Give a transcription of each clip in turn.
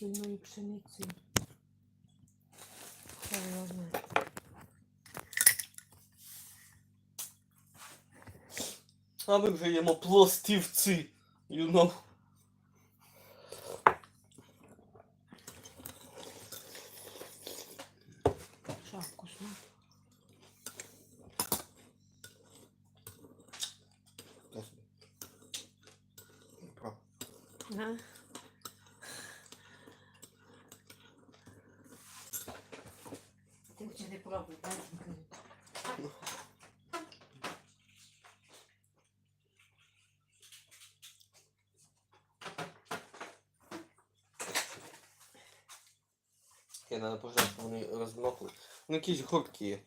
сильною пшеницею. Холодно. А ми вже їмо пластівці. You know. Що, вкусно? Прав. Да? Ти ще не пробуй, дай покажу. Я треба пожати, щоб вони розмокли. Вони якісь гурткі є.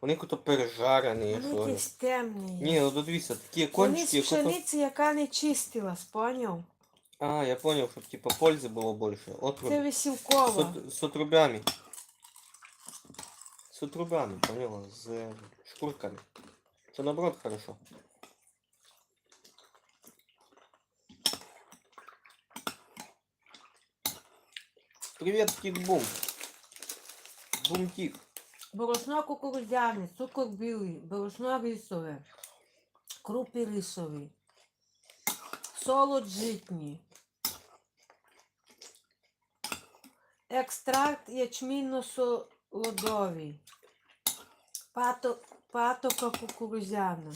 Вони куто пережарені, Вони що якісь темні. Ні, ну дивіться, такі Вони з кончики, як ото... пшениці, яка не чистилась, поняв? А, я понял, щоб типа пользи було більше. Отруб. Це висілкова. З, от- отрубями. З отрубями, поняла? З е, шкурками. Це наоборот хорошо. Привет, Кик-Бум. Бум-Кик. Борошно кукурудзяне, цукор білий, борошно рисове, крупи рисові, солод житній, екстракт ячмінно-солодовий, пато, патока кукурудзяна.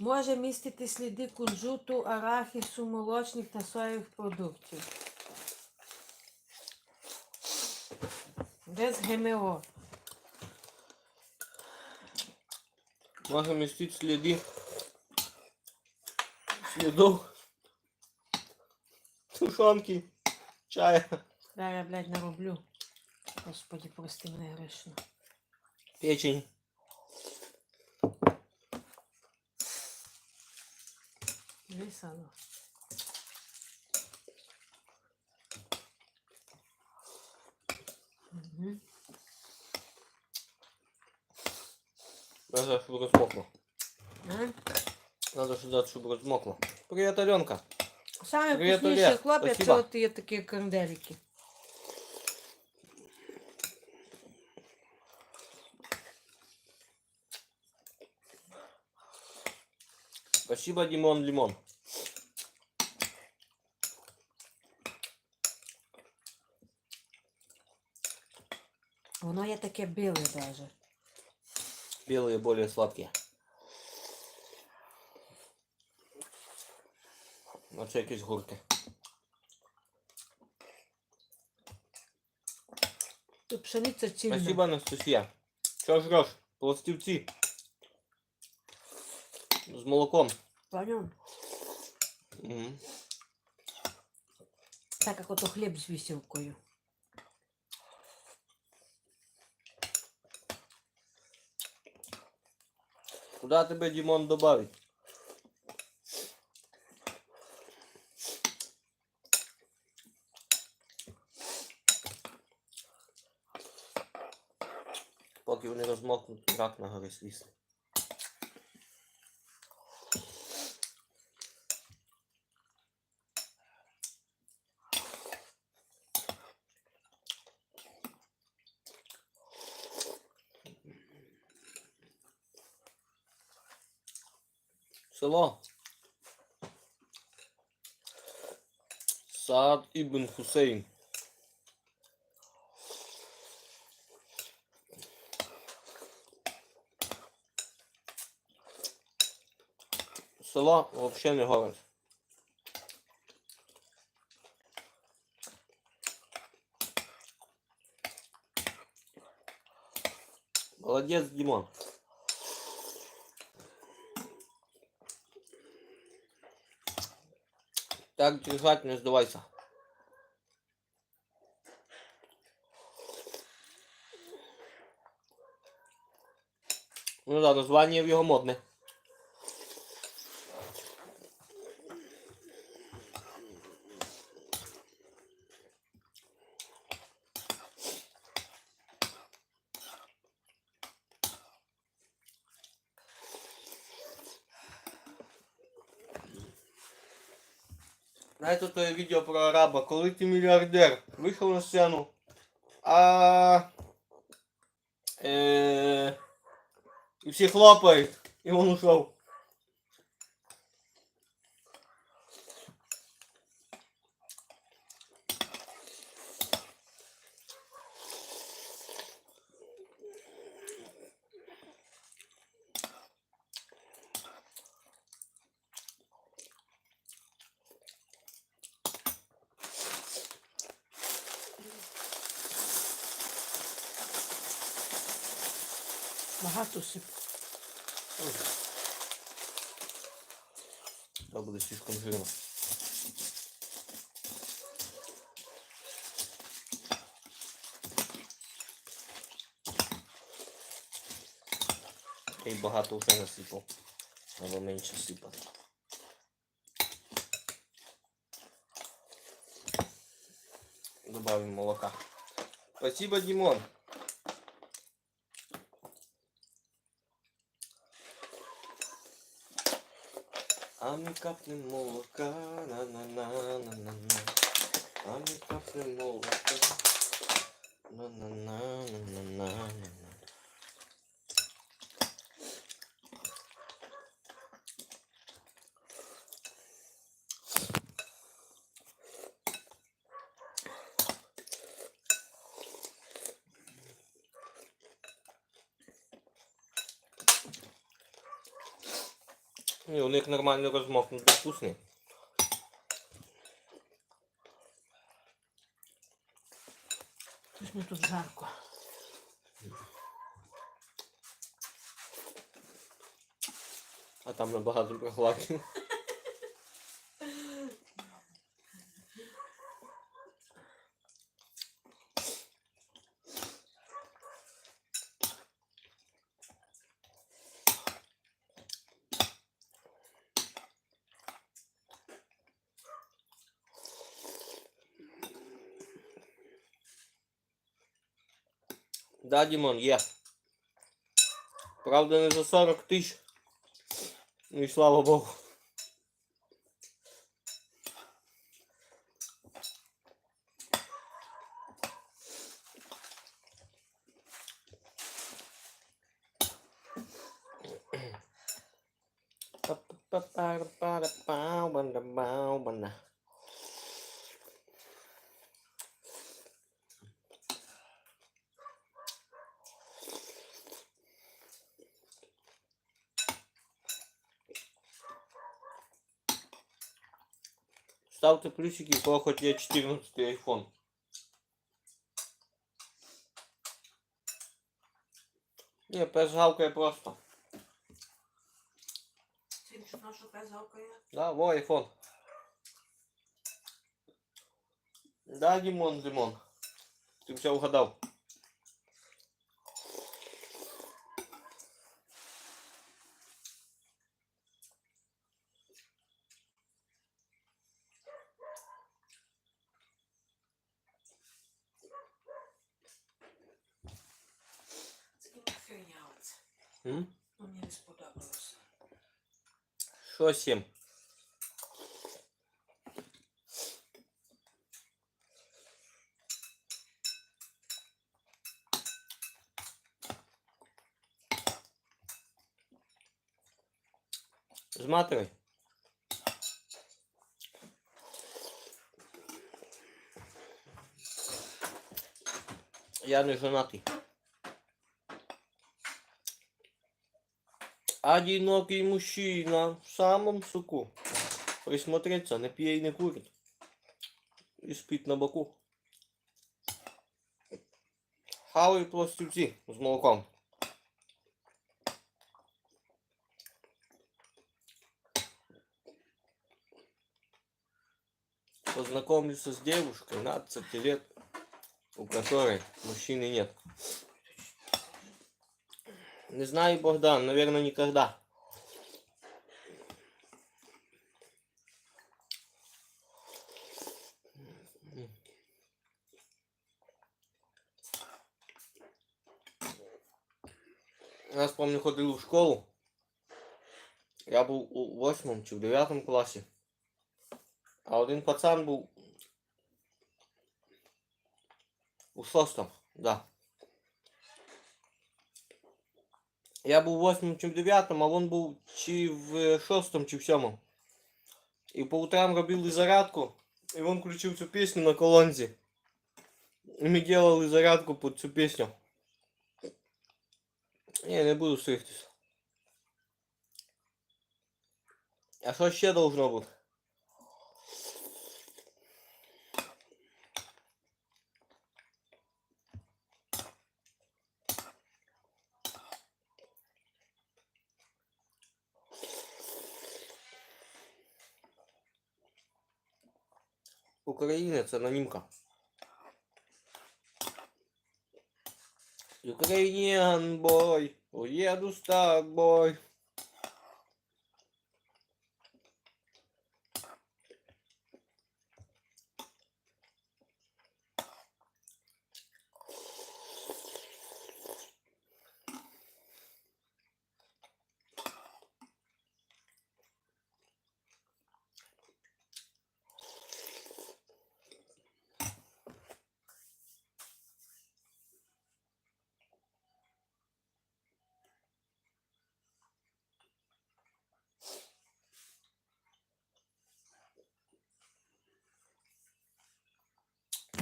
Може містити сліди кунжуту, арахісу, молочних та соєвих продуктів. Без ГМО. Можно вместить следы следов тушенки, чая, Да, я, блядь, нароблю. Господи, прости мене грешно. печень. Висало. Угу. Надо, чтобы размокло. А? Надо сюда, чтобы размокло. Привет, Аленка. Саме Привіт, вкусніший Олег. хлопець, Спасибо. це от є такі канделіки. Спасибо, Димон Лимон. Воно є таке біле даже. Белые более сладкие. Оце якісь гурки. Тут пшениця цільна. Спасибо, Анастасия. Що жрешь? Пластівці. З молоком. Понял? Мгм. Так як ото хліб з висілкою. Куда тебе, Димон, добавить? Поки вони розмокнуть, рак на горі слізли. Село. Саад Ібн Хусейн. Село взагалі не город. Молодець, Дімон. Так держать, не сдавайся. Ну да, названня в його модне. Знаєте, то є відео про араба, коли ти мільярдер, вийшов на сцену, а е, і всі хлопають, і він ушов. Багато сип. Це буде слишком жирно. Й багато вже насипав. Треба менше сипати. Добавим молока. Спасибо, Димон. А ми капнем молока, на на на на на на. А ми капнем молока. На на на на на на на на. Ні, у них нормально розмокнути вкусний. Щось мені тут жарко. А там набагато прохладно. Да, Дімон, є. Правда, не за 40 тисяч. Ну і слава Богу. Па-па-па-па-па-банда-бау-банда. Ставте плюсики, у кого хоть є 14 iPhone. Ні, пес гавкає просто. Ти що нашу казалка є? Да, во iPhone. Да, Димон, Димон. Ти все угадав. Що сім? Зматривай. Я не женатий. Одинокий мужчина в самом суку. Присмотреться, не пьет и не курит. И спит на боку. Хавает пластівці з молоком. Познакомился с девушкой 12 лет, у которой мужчины нет. Не знаю, Богдан, наверное, никогда. Нас, помню, ходили в школу. Я був у восьмому чи в дев'ятому класі. А один пацан був у шостому, да. Я був в восьмому чи в дев'ятому, а він був чи в шостому, чи в сьомому. І по утрам робили зарядку, і він включив цю пісню на колонці. І ми делали зарядку під цю пісню. Ні, не буду стригтися. А що ще должно бути? Українець анонімка. Ukrainian boy, уеду с тобой.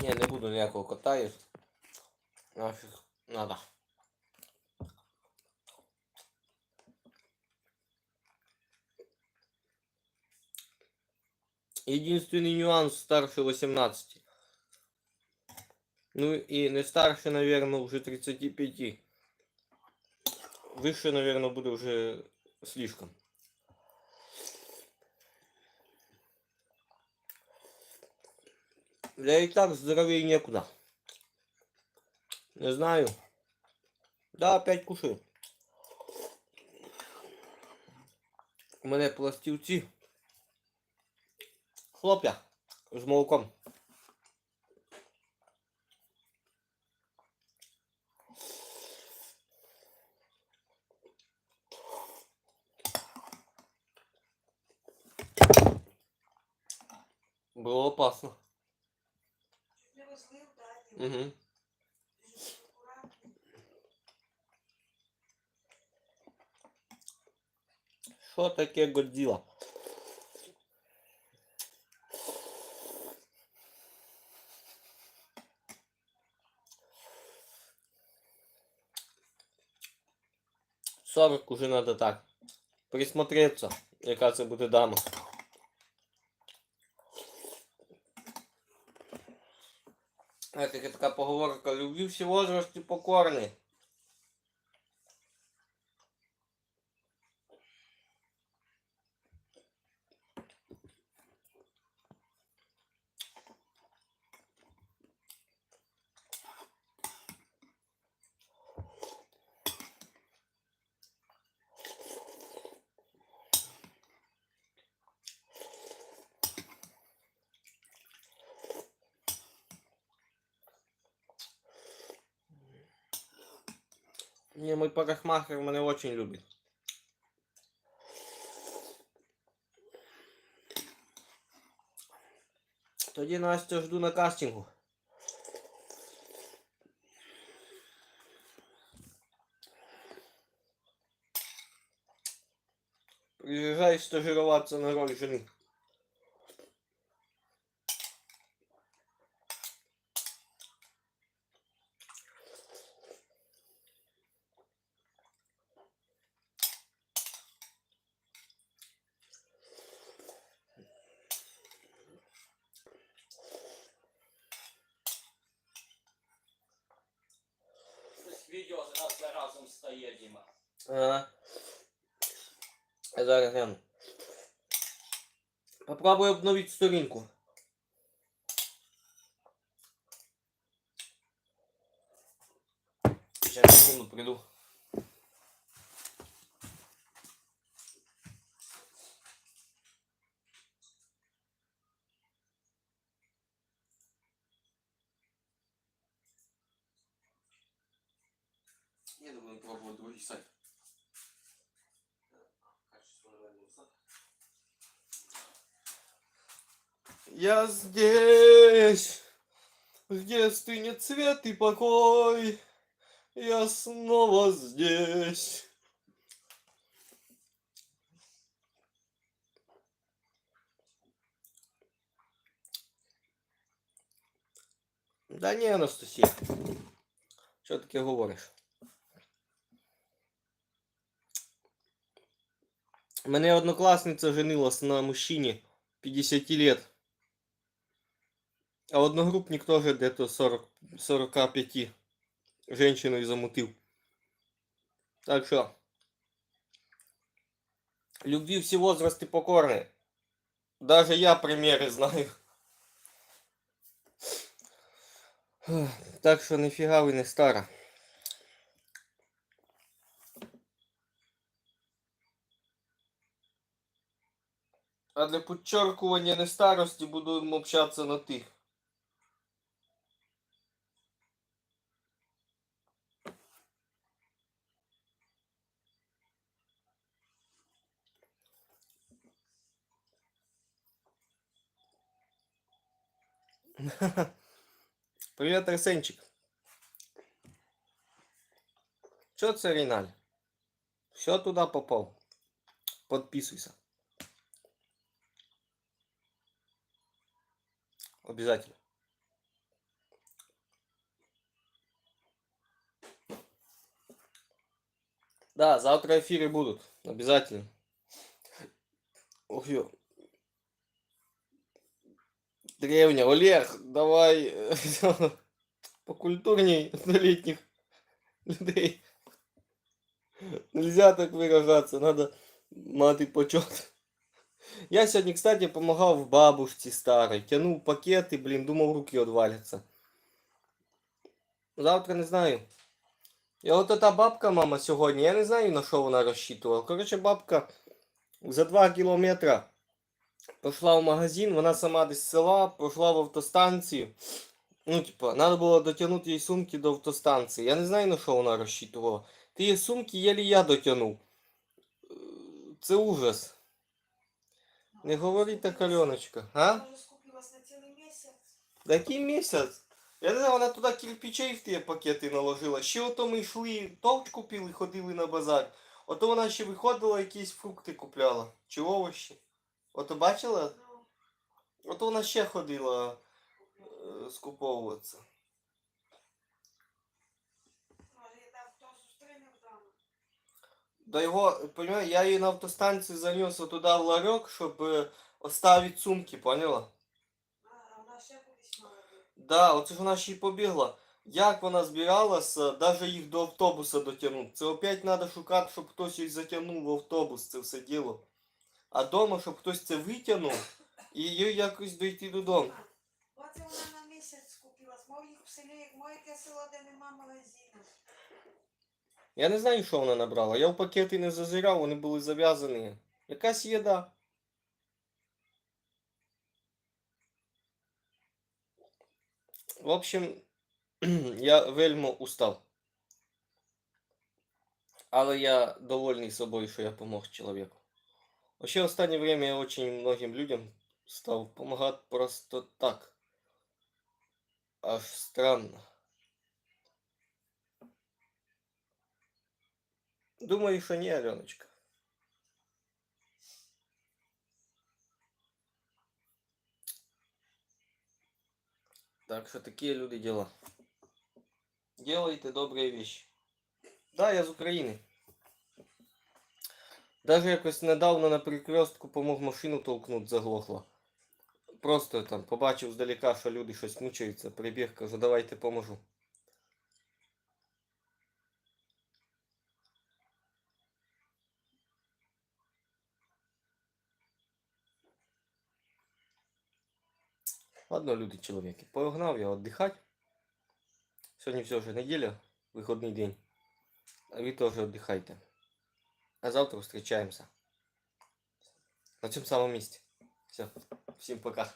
Не, не буду ніякого кота їсти. Нафіг надо. Единственный нюанс старше 18. Ну и не старше, наверное, уже 35. Выше, наверное, буду уже слишком. Я и так здоровее некуда. Не знаю. Да, опять кушаю. У мене пластівці. Хлоп'я з молоком. Було опасно. Угу. Що таке Годзіла? Сорок уже надо так. Присмотреться, яка це буде дама. Знаєте, є така поговорка, люблю всі возрасти покорний. Не, мой парикмахер мене очень любит. Тоді Настя жду на кастингу. Приезжай стажироваться на роль жены. Відео раз за разом стає, Діма. Ага. Я зараз гляну. Попробуй обновить сторінку. Сейчас секунду приду. Я думаю, пробовать другой сайт. Качество, наверное, сайт. Я здесь, где стынет цвет и покой. Я снова здесь. Да ні, Анастасія. Що таке говориш? Мене однокласниця женилась на мужчині 50 лет. А одногруппник тоже где-то 40, 45 женщину и замутил. Так что, любви все возрасты покорны. Даже я примеры знаю. Так що ніфіга ви не стара. А для підчеркування нестарості будемо общатися на ти. Привет, Арсенчик. Чё це Ріналь? Все туда попал. Подписывайся. Обязательно. Да, завтра эфиры будут. Обязательно. Ох, ё. Древня. Олег, давай э, покультурней на летних людей. Нельзя так выражаться, надо мати почет. Я сьогодні, кстати, помогав бабушці старій. Тянув пакети, блін, думав, руки одваляться. Завтра не знаю. І от та бабка, мама, сьогодні, я не знаю, на що вона розчитувала. Коротше, бабка за 2 кілометра пішла в магазин, вона сама десь з села, пішла в автостанцію. Ну, типа, треба було дотягнути їй сумки до автостанції. Я не знаю, на що вона розчитувала. Ті сумки єлі я дотягнув. Це ужас. Не говори так, Альоночка. А? Який місяць? Я не знаю, вона туди кирпичей в ті пакети наложила. Ще ото ми йшли, товч купили, ходили на базар. Ото вона ще виходила, якісь фрукти купляла. Чи овочі. Ото бачила? Ото вона ще ходила е, скуповуватися. може, я там хто зустріне вдома. До його, понимаєш, я її на автостанції занес туди в ларек, щоб е, оставити сумки, поняла? А вона ще кудись мала. Да, оце ж вона ще й побігла. Як вона збиралася, навіть їх до автобуса дотягнути. Це опять треба шукати, щоб хтось їх затягнув в автобус, це все діло. А дома, щоб хтось це витягнув і їй якось дойти додому. Оце вона на місяць скупилась. Мов їх в селі, як моє село, де нема магазину. Я не знаю, що вона набрала. Я в пакети не зазирав, вони були зав'язані. Якась їда. В общем, я вельми устав. Але я довольний собою, що я помог чоловіку. Вообще, в останнє время я очень многим людям став помагати просто так. Аж странно. Думаю, що ні, Аленочка. Так що такі люди діла. Делайте добрі вещи. Да, я з України. Даже якось недавно на перекрестку помог машину толкнути, заглохла. Просто там побачив здалека, що люди щось мучаються, прибіг, кажу, давайте поможу. Ладно, люди чоловіки. Погнав я віддихати. Сьогодні все вже неділя, вихідний день. А ви теж віддихайте. А завтра зустрічаємося. На цьому самому місці. Все. Всім пока.